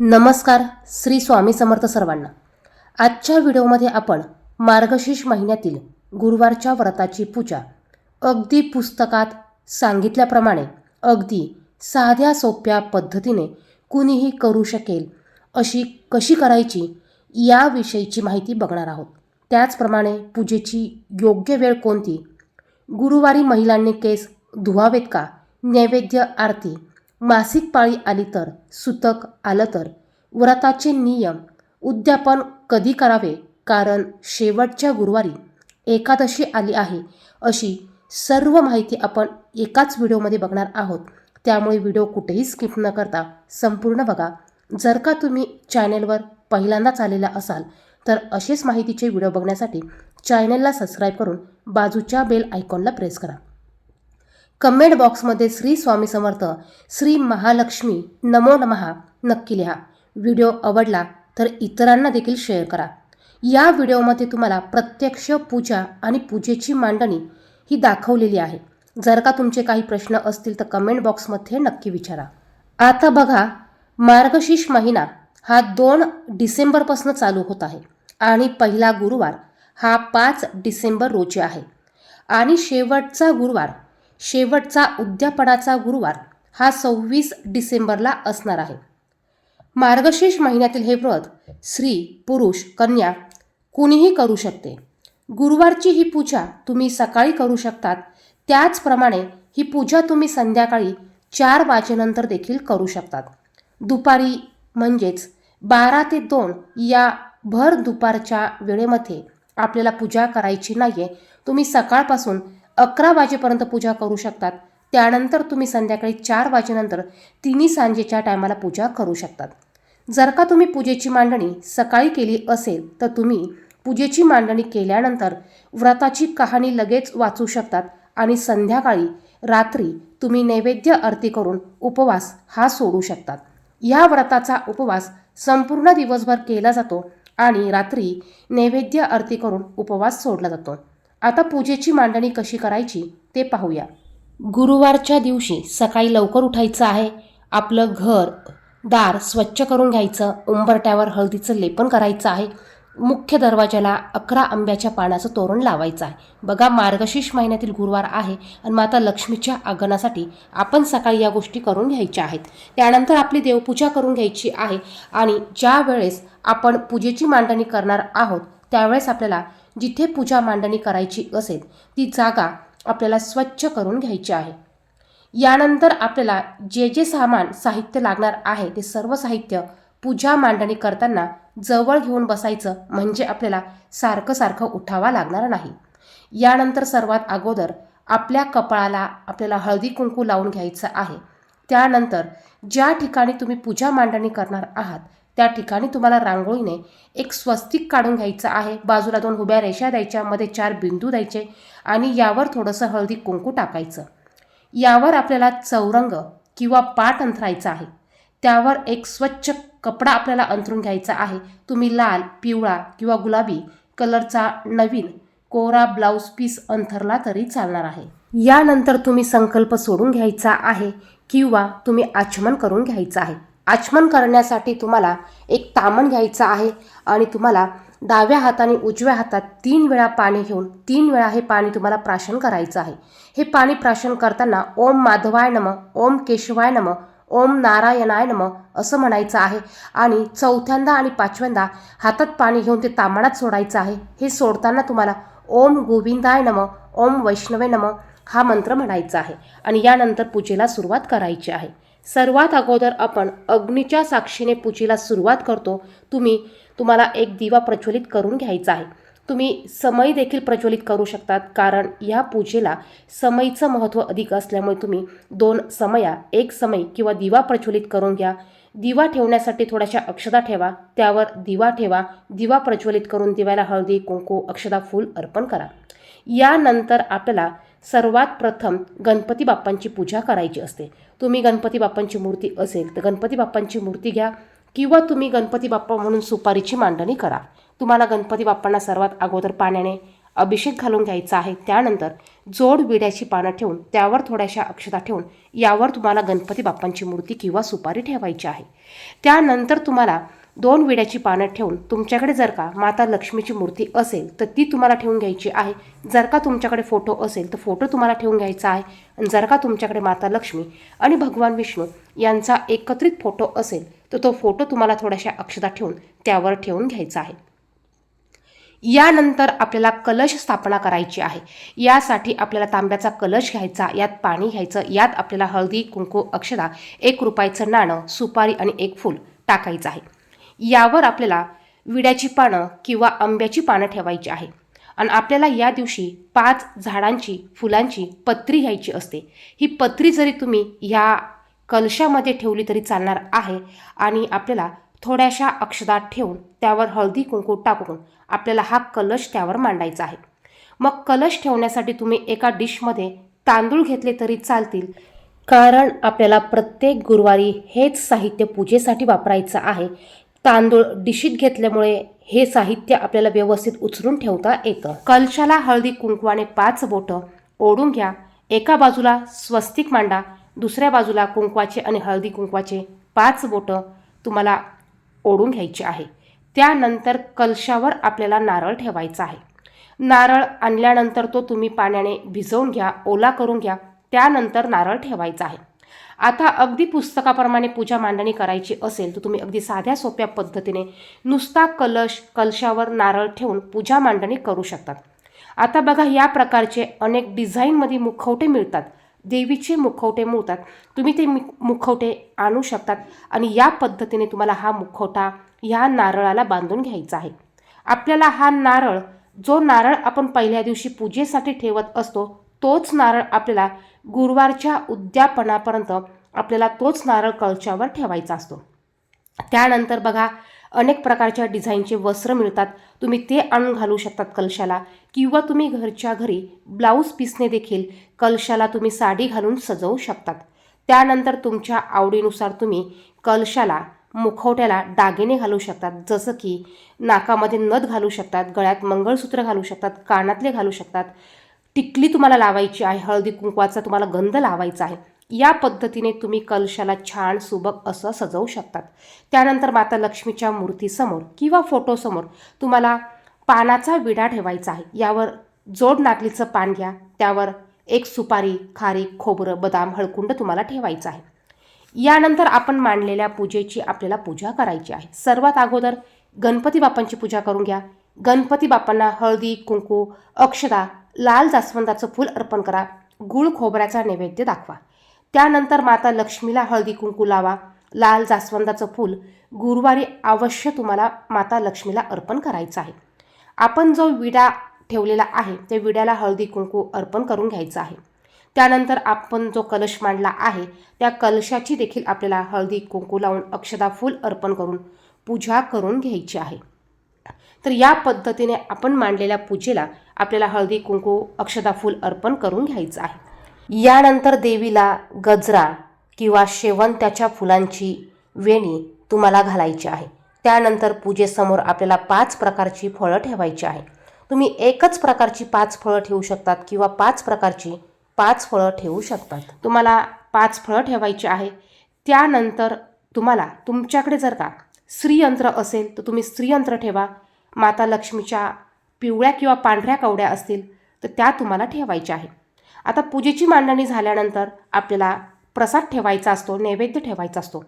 नमस्कार श्री स्वामी समर्थ सर्वांना. आजच्या व्हिडिओमध्ये आपण मार्गशीर्ष महिन्यातील गुरुवारच्या व्रताची पूजा अगदी पुस्तकात सांगितल्याप्रमाणे अगदी साध्या सोप्या पद्धतीने कुणीही करू शकेल अशी कशी करायची याविषयीची माहिती बघणार आहोत. त्याचप्रमाणे पूजेची योग्य वेळ कोणती? गुरुवारी महिलांनी केस धुवावेत का? नैवेद्य आरती मासिक पाळी आली तर सुतक आलं तर व्रताचे नियम उद्यापन कधी करावे? कारण शेवटच्या गुरुवारी एकादशी आली आहे. अशी सर्व माहिती आपण एकाच व्हिडिओमध्ये बघणार आहोत. त्यामुळे व्हिडिओ कुठेही स्किप न करता संपूर्ण बघा. जर का तुम्ही चॅनेलवर पहिल्यांदाच आलेला असाल तर असेच माहितीचे व्हिडिओ बघण्यासाठी चॅनेलला सबस्क्राईब करून बाजूच्या बेल आयकॉनला प्रेस करा. कमेंट बॉक्समध्ये श्री स्वामी समर्थ श्री महालक्ष्मी नमो नमहा नक्की लिहा. व्हिडिओ आवडला तर इतरांना देखील शेअर करा. या व्हिडिओमध्ये तुम्हाला प्रत्यक्ष पूजा आणि पूजेची मांडणी ही दाखवलेली आहे. जर का तुमचे काही प्रश्न असतील तर कमेंट बॉक्समध्ये नक्की विचारा. आता बघा मार्गशीर्ष महिना हा दोन डिसेंबरपासून चालू होत आहे आणि पहिला गुरुवार हा पाच डिसेंबर रोजी आहे. आणि शेवटचा गुरुवार शेवटचा उद्यापनाचा गुरुवार हा सव्वीस डिसेंबरला असणार आहे. मार्गशीर्ष महिन्यातील हे व्रत स्त्री पुरुष कन्या कुणीही करू शकते. गुरुवारची ही पूजा तुम्ही सकाळी करू शकतात. त्याचप्रमाणे ही पूजा तुम्ही संध्याकाळी चार वाजेनंतर देखील करू शकतात. दुपारी म्हणजेच बारा ते दोन या भर दुपारच्या वेळेमध्ये आपल्याला पूजा करायची नाही आहे तुम्ही सकाळपासून अकरा वाजेपर्यंत पूजा करू शकतात. त्यानंतर तुम्ही संध्याकाळी चार वाजेनंतर तिन्ही सांजेच्या टायमाला पूजा करू शकतात. जर का तुम्ही पूजेची मांडणी सकाळी केली असेल तर तुम्ही पूजेची मांडणी केल्यानंतर व्रताची कहाणी लगेच वाचू शकतात आणि संध्याकाळी रात्री तुम्ही नैवेद्य आरती करून उपवास हा सोडू शकतात. या व्रताचा उपवास संपूर्ण दिवसभर केला जातो आणि रात्री नैवेद्य आरती करून उपवास सोडला जातो. आता पूजेची मांडणी कशी करायची ते पाहूया. गुरुवारच्या दिवशी सकाळी लवकर उठायचं आहे. आपलं घर दार स्वच्छ करून घ्यायचं. उंबरट्यावर हळदीचं लेपन करायचं आहे. मुख्य दरवाजाला अकरा आंब्याच्या पानाचं तोरण लावायचं आहे. बघा मार्गशीर्ष महिन्यातील गुरुवार आहे आणि माता लक्ष्मीच्या आगमनासाठी आपण सकाळी या गोष्टी करून घ्यायच्या आहेत. त्यानंतर आपली देवपूजा करून घ्यायची आहे आणि ज्या वेळेस आपण पूजेची मांडणी करणार आहोत त्यावेळेस आपल्याला जिथे पूजा मांडणी करायची असेल ती जागा आपल्याला स्वच्छ करून घ्यायची आहे. यानंतर आपल्याला जे जे सामान साहित्य लागणार आहे ते सर्व साहित्य पूजा मांडणी करताना जवळ घेऊन बसायचं म्हणजे आपल्याला सारखं सारखं उठावा लागणार नाही. यानंतर सर्वात अगोदर आपल्या कपाळाला आपल्याला हळदी कुंकू लावून घ्यायचं आहे. त्यानंतर ज्या ठिकाणी तुम्ही पूजा मांडणी करणार आहात त्या ठिकाणी तुम्हाला रांगोळीने एक स्वस्तिक काढून घ्यायचं आहे. बाजूला दोन उभ्या रेषा द्यायच्या मध्ये चार बिंदू द्यायचे आणि यावर थोडंसं हळदी कुंकू टाकायचं. यावर आपल्याला चौरंग किंवा पाट अंथरायचा आहे. त्यावर एक स्वच्छ कपडा आपल्याला अंथरून घ्यायचा आहे. तुम्ही लाल पिवळा किंवा गुलाबी कलरचा नवीन कोरा ब्लाऊज पीस अंथरला तरी चालणार आहे. यानंतर तुम्ही संकल्प सोडून घ्यायचा आहे किंवा तुम्ही आचमन करून घ्यायचं आहे. आचमन करण्यासाठी तुम्हाला एक तामण घ्यायचं आहे आणि तुम्हाला डाव्या हाताने उजव्या हातात तीन वेळा पाणी घेऊन तीन वेळा हे पाणी तुम्हाला प्राशन करायचं आहे. हे पाणी प्राशन करताना ओम माधवाय नम ओम केशवाय नम ओम नारायणाय नम असं म्हणायचं आहे. आणि चौथ्यांदा आणि पाचव्यांदा हातात पाणी घेऊन ते तामणात सोडायचं आहे. हे सोडताना तुम्हाला ओम गोविंदाय नम ओम वैष्णवे नम हा मंत्र म्हणायचा आहे. आणि यानंतर पूजेला सुरुवात करायची आहे. सर्वात अगोदर आपण अग्नीच्या साक्षीने पूजेला सुरुवात करतो. तुम्ही तुम्हाला एक दिवा प्रज्वलित करून घ्यायचा आहे. तुम्ही समय देखील प्रज्वलित करू शकतात कारण या पूजेला समयीचं महत्त्व अधिक असल्यामुळे तुम्ही दोन समया एक समय किंवा दिवा प्रज्वलित करून घ्या. दिवा ठेवण्यासाठी थोड्याशा अक्षदा ठेवा त्यावर दिवा ठेवा दिवा प्रज्वलित करून दिव्याला हळदी कुंकू अक्षदा फूल अर्पण करा. यानंतर आपल्याला सर्वात प्रथम गणपती बाप्पांची पूजा करायची असते. तुम्ही गणपती बाप्पांची मूर्ती असेल तर गणपती बाप्पांची मूर्ती घ्या किंवा तुम्ही गणपती बाप्पा म्हणून सुपारीची मांडणी करा. तुम्हाला गणपती बाप्पांना सर्वात अगोदर पाण्याने अभिषेक घालून घ्यायचा आहे. त्यानंतर जोड विड्याची पानं ठेवून त्यावर थोड्याशा अक्षता ठेवून यावर तुम्हाला गणपती बाप्पांची मूर्ती किंवा सुपारी ठेवायची आहे. त्यानंतर तुम्हाला दोन विड्याची पानं ठेवून तुमच्याकडे जर का माता लक्ष्मीची मूर्ती असेल तर ती तुम्हाला ठेवून घ्यायची आहे. जर का तुमच्याकडे फोटो असेल तर फोटो तुम्हाला ठेवून घ्यायचा आहे. आणि जर का तुमच्याकडे माता लक्ष्मी आणि भगवान विष्णू यांचा एकत्रित फोटो असेल तर तो फोटो तुम्हाला थोड्याशा अक्षता ठेवून त्यावर ठेवून घ्यायचा आहे. यानंतर आपल्याला कलश स्थापना करायची आहे. यासाठी आपल्याला तांब्याचा कलश घ्यायचा यात पाणी घ्यायचं यात आपल्याला हळदी कुंकू अक्षदा एक रुपयाचं नाणं सुपारी आणि एक फूल टाकायचं आहे. यावर आपल्याला विड्याची पानं किंवा आंब्याची पानं ठेवायची आहे. आणि आपल्याला या दिवशी पाच झाडांची फुलांची पत्री घ्यायची असते. ही पत्री जरी तुम्ही ह्या कलशामध्ये ठेवली तरी चालणार आहे आणि आपल्याला थोड्याशा अक्षदात ठेवून त्यावर हळदी कुंकू टाकून आपल्याला हा कलश त्यावर मांडायचा आहे. मग कलश ठेवण्यासाठी तुम्ही एका डिशमध्ये तांदूळ घेतले तरी चालतील. कारण आपल्याला प्रत्येक गुरुवारी हेच साहित्य पूजेसाठी वापरायचं आहे. तांदूळ डिशीत घेतल्यामुळे हे साहित्य आपल्याला व्यवस्थित उचलून ठेवता येतं. कलशाला हळदी कुंकवाने पाच बोटं. ओढून घ्या. एका बाजूला स्वस्तिक मांडा दुसऱ्या बाजूला कुंकवाचे आणि हळदी कुंकवाचे पाच बोटं तुम्हाला ओढून घ्यायचे आहे. त्यानंतर कलशावर आपल्याला नारळ ठेवायचा आहे. नारळ आणल्यानंतर तो तुम्ही पाण्याने भिजवून घ्या ओला करून घ्या. त्यानंतर नारळ ठेवायचा आहे. आता अगदी पुस्तकाप्रमाणे पूजा मांडणी करायची असेल तर तुम्ही अगदी साध्या सोप्या पद्धतीने नुसता कलश कलशावर नारळ ठेवून पूजा मांडणी करू शकतात. आता बघा या प्रकारचे अनेक डिझाईनमध्ये मुखवटे मिळतात. देवीचे मुखवटे मिळतात. तुम्ही ते मु- मुखवटे आणू शकतात आणि या पद्धतीने तुम्हाला हा मुखवटा ह्या नारळाला बांधून घ्यायचा आहे. आपल्याला हा नारळ जो नारळ आपण पहिल्या दिवशी पूजेसाठी ठेवत असतो तोच नारळ आपल्याला गुरुवारच्या उद्यापनापर्यंत आपल्याला तोच नारळ कळच्यावर ठेवायचा असतो. त्यानंतर बघा अनेक प्रकारच्या डिझाईनचे वस्त्र मिळतात. तुम्ही ते आणून घालू शकतात कलशाला किंवा तुम्ही घरच्या घरी ब्लाऊज पीसने देखील कलशाला तुम्ही साडी घालून सजवू शकतात. त्यानंतर तुमच्या आवडीनुसार तुम्ही कलशाला मुखवट्याला दागिने घालू शकतात. जसं की नाकामध्ये नथ घालू शकतात गळ्यात मंगळसूत्र घालू शकतात कानातले घालू शकतात. टिकली तुम्हाला लावायची आहे हळदी कुंकवाचा तुम्हाला गंध लावायचा आहे. या पद्धतीने तुम्ही कलशाला छान सुबक असं सजवू शकतात. त्यानंतर माता लक्ष्मीच्या मूर्तीसमोर किंवा फोटोसमोर तुम्हाला पानाचा विडा ठेवायचा आहे. यावर जोड नागलीचं पान घ्या. त्यावर एक सुपारी खारीक खोबरं बदाम हळकुंड तुम्हाला ठेवायचं आहे. यानंतर आपण मांडलेल्या पूजेची आपल्याला पूजा करायची आहे. सर्वात अगोदर गणपती बाप्पांची पूजा करून घ्या. गणपती बाप्पांना हळदी कुंकू अक्षदा लाल जास्वंदाचं फूल अर्पण करा. गुळ खोबऱ्याचा नैवेद्य दाखवा. त्यानंतर माता लक्ष्मीला हळदी कुंकू लावा. लाल जास्वंदाचं फूल गुरुवारी अवश्य तुम्हाला माता लक्ष्मीला अर्पण करायचं आहे. आपण जो विडा ठेवलेला आहे त्या विड्याला हळदी कुंकू अर्पण करून घ्यायचं आहे. त्यानंतर आपण जो कलश मांडला आहे त्या कलशाची देखील आपल्याला हळदी कुंकू लावून अक्षदा फूल अर्पण करून पूजा करून घ्यायची आहे. तर या पद्धतीने आपण मांडलेल्या पूजेला आपल्याला हळदी कुंकू अक्षदा फूल अर्पण करून घ्यायचं आहे. यानंतर देवीला गजरा किंवा शेवंत्याच्या फुलांची वेणी तुम्हाला घालायची आहे. त्यानंतर पूजेसमोर आपल्याला पाच प्रकारची फळं ठेवायची आहे. तुम्ही एकच प्रकारची पाच फळं ठेवू शकतात किंवा पाच प्रकारची पाच फळं ठेवू शकतात. तुम्हाला पाच फळं ठेवायची आहे. त्यानंतर तुम्हाला तुमच्याकडे जर का श्रीयंत्र असेल तर तुम्ही श्रीयंत्र ठेवा. माता लक्ष्मीच्या पिवळ्या किंवा पांढऱ्या कवड्या असतील तर त्या तुम्हाला ठेवायच्या आहे आता पूजेची मांडणी झाल्यानंतर आपल्याला प्रसाद ठेवायचा असतो नैवेद्य ठेवायचा असतो.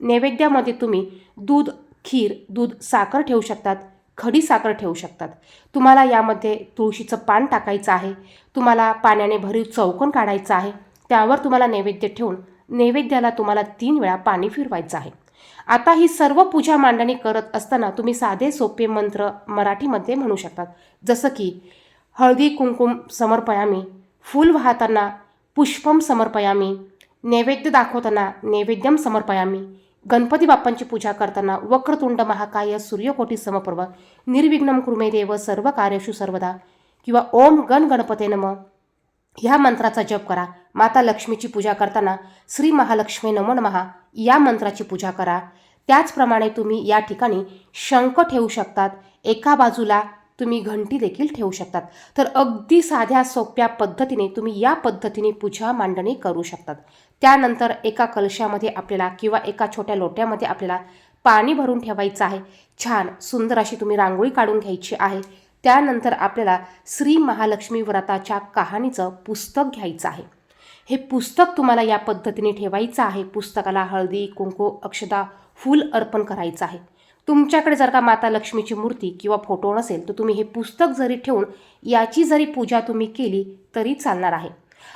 नैवेद्यामध्ये तुम्ही दूध खीर दूध साखर ठेवू शकतात खडी साखर ठेवू शकतात. तुम्हाला यामध्ये तुळशीचं पान टाकायचं आहे तुम्हाला पाण्याने भरीव चौकोन काढायचं आहे त्यावर तुम्हाला नैवेद्य ठेवून नैवेद्याला तुम्हाला तीन वेळा पाणी फिरवायचं आहे. आता ही सर्व पूजा मांडणी करत असताना तुम्ही साधे सोपे मंत्र मराठीमध्ये म्हणू शकतात. जसं की हळदी कुंकुम समर्पयामी फूल वाहताना पुष्पम समर्पयामी नैवेद्य दाखवताना नैवेद्यम समर्पयामी गणपती बाप्पांची पूजा करताना वक्रतुंड महाकाय सूर्यकोटी समपर्व निर्विघ्नम कृमेदेव देव सर्व कार्यशु सर्वदा किंवा ओम गण गणपते नम ह्या मंत्राचा जप करा. माता लक्ष्मीची पूजा करताना श्री महालक्ष्मी नमो नमहा या मंत्राची पूजा करा. त्याचप्रमाणे तुम्ही या ठिकाणी शंख ठेवू शकतात. एका बाजूला तुम्ही घंटी देखील ठेवू शकतात. तर अगदी साध्या सोप्या पद्धतीने तुम्ही या पद्धतीने पूजा मांडणी करू शकतात. त्यानंतर एका कलशामध्ये आपल्याला किंवा एका छोट्या लोट्यामध्ये आपल्याला पाणी भरून ठेवायचं आहे. छान सुंदर अशी तुम्ही रांगोळी काढून घ्यायची आहे. त्यानंतर आपल्याला श्री महालक्ष्मी व्रताच्या कहाणीचं पुस्तक घ्यायचं आहे. हे पुस्तक तुम्हाला या पद्धतीने ठेवायचं आहे. पुस्तकाला हळदी कुंकू अक्षदा फूल अर्पण करायचं आहे. तुमच्याकडे जर का माता लक्ष्मीची मूर्ती किंवा फोटो नसेल तर तुम्ही हे पुस्तक जरी ठेवून याची जरी पूजा तुम्ही केली तरी चालणार आहे.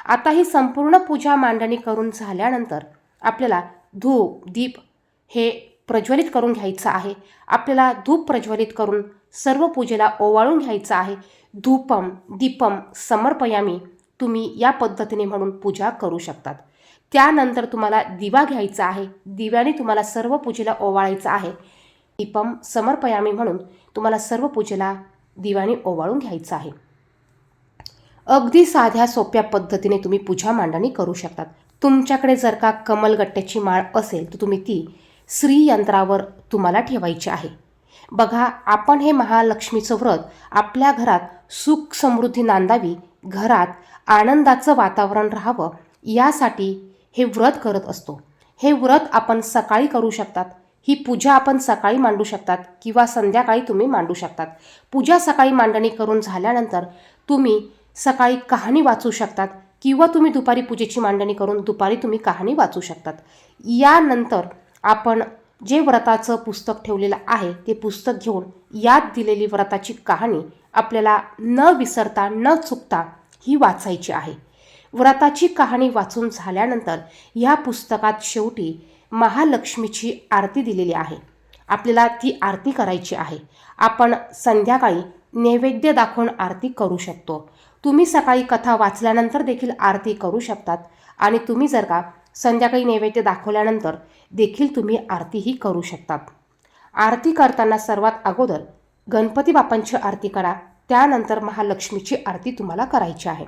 आता ही संपूर्ण पूजा मांडणी करून झाल्यानंतर आपल्याला धूप दीप हे प्रज्वलित करून घ्यायचं आहे. आपल्याला धूप प्रज्वलित करून सर्व पूजेला ओवाळून घ्यायचं आहे. धूपम दीपम समर्पयामी तुम्ही या पद्धतीने म्हणून पूजा करू शकतात. त्यानंतर तुम्हाला दिवा घ्यायचा आहे. दिव्याने तुम्हाला सर्व पूजेला ओवाळायचं आहे. दीपम समर्पयामी म्हणून तुम्हाला सर्व पूजेला दिव्याने ओवाळून घ्यायचं आहे. अगदी साध्या सोप्या पद्धतीने तुम्ही पूजा मांडणी करू शकतात. तुमच्याकडे जर का कमलगट्ट्याची माळ असेल तर तुम्ही ती श्रीयंत्रावर तुम्हाला ठेवायची आहे. बघा आपण हे महालक्ष्मीचं व्रत आपल्या घरात सुख समृद्धी नांदावी घरात आनंदाचं वातावरण राहावं यासाठी हे व्रत करत असतो. हे व्रत आपण सकाळी करू शकतात. ही पूजा आपण सकाळी मांडू शकतात किंवा संध्याकाळी तुम्ही मांडू शकतात. पूजा सकाळी मांडणी करून झाल्यानंतर तुम्ही सकाळी कहाणी वाचू शकतात किंवा तुम्ही दुपारी पूजेची मांडणी करून दुपारी तुम्ही कहाणी वाचू शकतात. यानंतर आपण जे व्रताचं पुस्तक ठेवलेलं आहे ते पुस्तक घेऊन यात दिलेली व्रताची कहाणी आपल्याला न विसरता न चुकता ही वाचायची आहे. व्रताची कहाणी वाचून झाल्यानंतर ह्या पुस्तकात शेवटी महालक्ष्मीची आरती दिलेली आहे. आपल्याला ती आरती करायची आहे. आपण संध्याकाळी नैवेद्य दाखवून आरती करू शकतो. तुम्ही सकाळी कथा वाचल्यानंतर देखील आरती करू शकतात आणि तुम्ही जर का संध्याकाळी नैवेद्य दाखवल्यानंतर देखील तुम्ही आरतीही करू शकतात. आरती करताना सर्वात अगोदर गणपती बाप्पांची आरती करा. त्यानंतर महालक्ष्मीची आरती तुम्हाला करायची आहे.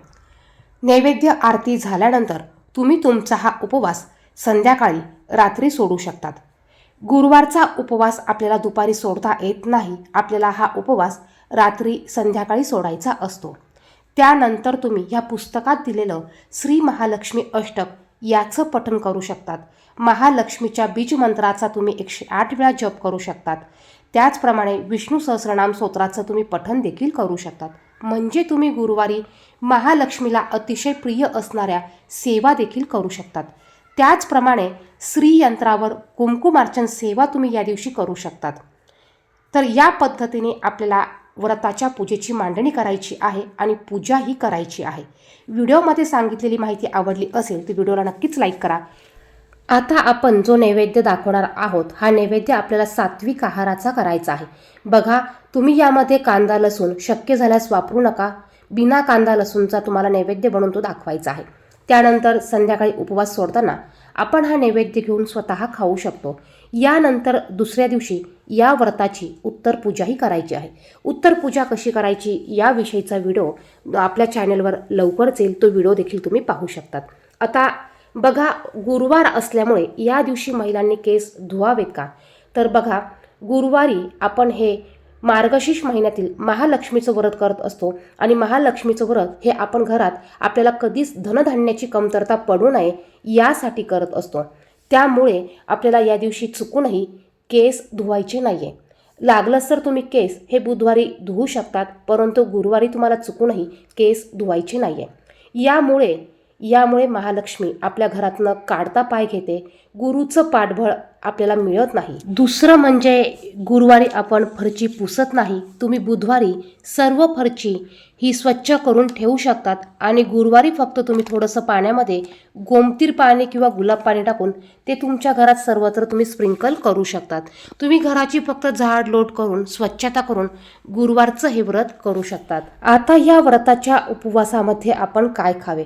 नैवेद्य आरती झाल्यानंतर तुम्ही तुमचा हा उपवास संध्याकाळी रात्री सोडू शकतात. गुरुवारचा उपवास आपल्याला दुपारी सोडता येत नाही. आपल्याला हा उपवास रात्री संध्याकाळी सोडायचा असतो. त्यानंतर तुम्ही ह्या पुस्तकात दिलेलं श्री महालक्ष्मी अष्टक याचं पठण करू शकतात. महालक्ष्मीच्या बीजमंत्राचा तुम्ही एकशे आठ वेळा जप करू शकतात. त्याचप्रमाणे विष्णू सहस्रनाम स्तोत्राचं तुम्ही पठण देखील करू शकतात. म्हणजे तुम्ही गुरुवारी महालक्ष्मीला अतिशय प्रिय असणाऱ्या सेवा देखील करू शकतात. त्याचप्रमाणे श्रीयंत्रावर कुंकुमार्चन सेवा तुम्ही या दिवशी करू शकतात. तर या पद्धतीने आपल्याला व्रताच्या पूजेची मांडणी करायची आहे आणि पूजाही करायची आहे. व्हिडिओमध्ये सांगितलेली माहिती आवडली असेल तर व्हिडिओला नक्कीच लाईक करा. आता आपण जो नैवेद्य दाखवणार आहोत हा नैवेद्य आपल्याला सात्विक आहाराचा करायचा आहे. बघा तुम्ही यामध्ये कांदा लसूण शक्य झाल्यास वापरू नका. बिना कांदा लसूणचा तुम्हाला नैवेद्य बनवून तो दाखवायचा आहे. त्यानंतर संध्याकाळी उपवास सोडताना आपण हा नैवेद्य घेऊन स्वतः खाऊ शकतो. यानंतर दुसऱ्या दिवशी या व्रताची उत्तर पूजाही करायची आहे. उत्तर पूजा कशी करायची याविषयीचा व्हिडिओ आपल्या चॅनलवर लवकरच येईल. तो व्हिडिओ देखील तुम्ही पाहू शकतात. आता बघा गुरुवार असल्यामुळे या दिवशी महिलांनी केस धुवावेत का? तर बघा गुरुवारी आपण हे मार्गशीर्ष महिन्यातील महालक्ष्मीचं व्रत करत असतो आणि महालक्ष्मीचं व्रत हे आपण घरात आपल्याला कधीच धनधान्याची कमतरता पडू नये यासाठी करत असतो. त्यामुळे आपल्याला या दिवशी चुकूनही केस धुवायचे नाही आहे लागलंच तर तुम्ही केस हे बुधवारी धुवू शकतात परंतु गुरुवारी तुम्हाला चुकूनही केस धुवायचे नाही आहे यामुळे यामुळे महालक्ष्मी आपल्या घरातनं काढता पाय घेते. गुरुचं पाठबळ आपल्याला मिळत नाही. दुसरं म्हणजे गुरुवारी आपण फरची पुसत नाही. तुम्ही बुधवारी सर्व फरची ही स्वच्छ करून ठेवू शकतात आणि गुरुवारी फक्त तुम्ही थोडंसं पाण्यामध्ये गोमतीर पाणी किंवा गुलाब पाणी टाकून ते तुमच्या घरात सर्वत्र तुम्ही स्प्रिंकल करू शकतात. तुम्ही घराची फक्त झाड लोट करून स्वच्छता करून गुरुवारचं हे व्रत करू शकतात. आता या व्रताच्या उपवासामध्ये आपण काय खावे?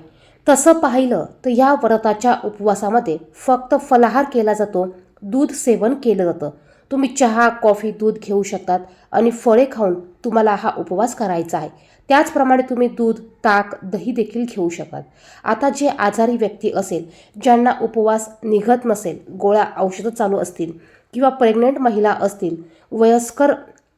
तसं पाहिलं तर या व्रताच्या उपवासामध्ये फक्त फलाहार केला जातो दूध सेवन केलं जातं. तुम्ही चहा कॉफी दूध घेऊ शकतात आणि फळे खाऊन तुम्हाला हा उपवास करायचा आहे. त्याचप्रमाणे तुम्ही दूध ताक दही देखील घेऊ शकतात आता जे आजारी व्यक्ती असेल ज्यांना उपवास निघत नसेल गोळ्या औषधं चालू असतील किंवा प्रेग्नेंट महिला असतील वयस्कर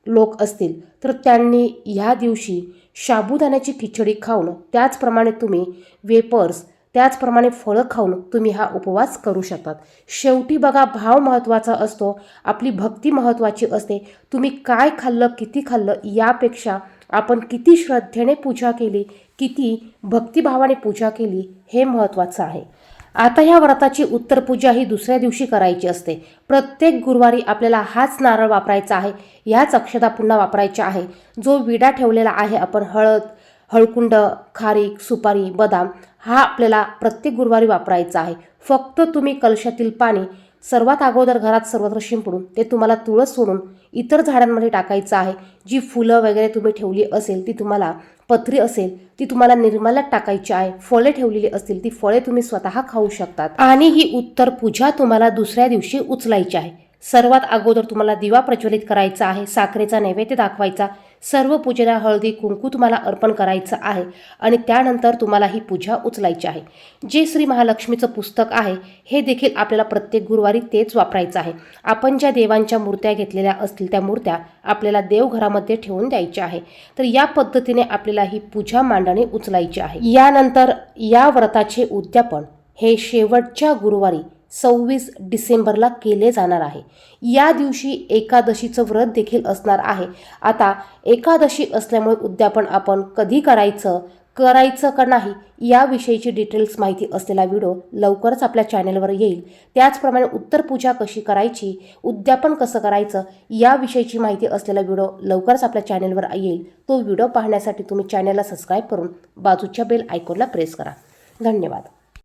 लोक असतील तर त्यांनी ह्या दिवशी साबुदाण्याची खिचडी खाऊन त्याचप्रमाणे तुम्ही वेपर्स त्याचप्रमाणे फळं खाऊन तुम्ही हा उपवास करू शकतात. शेवटी बघा भाव महत्त्वाचा असतो आपली भक्ती महत्त्वाची असते. तुम्ही काय खाल्लं किती खाल्लं यापेक्षा आपण किती श्रद्धेने पूजा केली किती भक्तिभावाने पूजा केली हे महत्त्वाचं आहे. आता ह्या व्रताची उत्तर पूजा ही दुसऱ्या दिवशी करायची असते. प्रत्येक गुरुवारी आपल्याला हाच नारळ वापरायचा आहे ह्याच अक्षता पुन्हा वापरायच्या आहे. जो विडा ठेवलेला आहे आपण हळद हळकुंड खारीक सुपारी बदाम हा आपल्याला प्रत्येक गुरुवारी वापरायचा आहे. फक्त तुम्ही कलशातील पाणी सर्वात अगोदर घरात सर्वत्र शिंपडून ते तुम्हाला तुळस सोडून इतर झाडांमध्ये टाकायचं आहे. जी फुलं वगैरे तुम्ही ठेवली असेल ती तुम्हाला पत्री असेल ती तुम्हाला निर्माल्यात टाकायची आहे. फळे ठेवलेली असतील ती फळे तुम्ही स्वतः खाऊ शकतात. आणि ही उत्तर पूजा तुम्हाला दुसऱ्या दिवशी उचलायची आहे. सर्वात अगोदर तुम्हाला दिवा प्रज्वलित करायचा आहे साखरेचा नैवेद्य दाखवायचा. सर्व पूजेला हळदी कुंकू तुम्हाला अर्पण करायचं आहे आणि त्यानंतर तुम्हाला ही पूजा उचलायची आहे. जे श्री महालक्ष्मीचं पुस्तक आहे हे देखील आपल्याला प्रत्येक गुरुवारी तेच वापरायचं आहे. आपण ज्या देवांच्या मूर्त्या घेतलेल्या असतील त्या मूर्त्या आपल्याला देवघरामध्ये ठेवून द्यायच्या आहे. तर या पद्धतीने आपल्याला ही पूजा मांडणी उचलायची आहे. यानंतर या व्रताचे उद्यापन हे शेवटच्या गुरुवारी सव्वीस डिसेंबरला केले जाणार आहे. या दिवशी एकादशीचं व्रत देखील असणार आहे. आता एकादशी असल्यामुळे उद्यापन आपण कधी करायचं करायचं का नाही याविषयीची डिटेल्स माहिती असलेला व्हिडिओ लवकरच आपल्या चॅनेलवर येईल. त्याचप्रमाणे उत्तर पूजा कशी करायची उद्यापन कसं करायचं याविषयीची माहिती असलेला व्हिडिओ लवकरच आपल्या चॅनेलवर येईल. तो व्हिडिओ पाहण्यासाठी तुम्ही चॅनेलला सबस्क्राईब करून बाजूच्या बेल आयकॉनला प्रेस करा. धन्यवाद.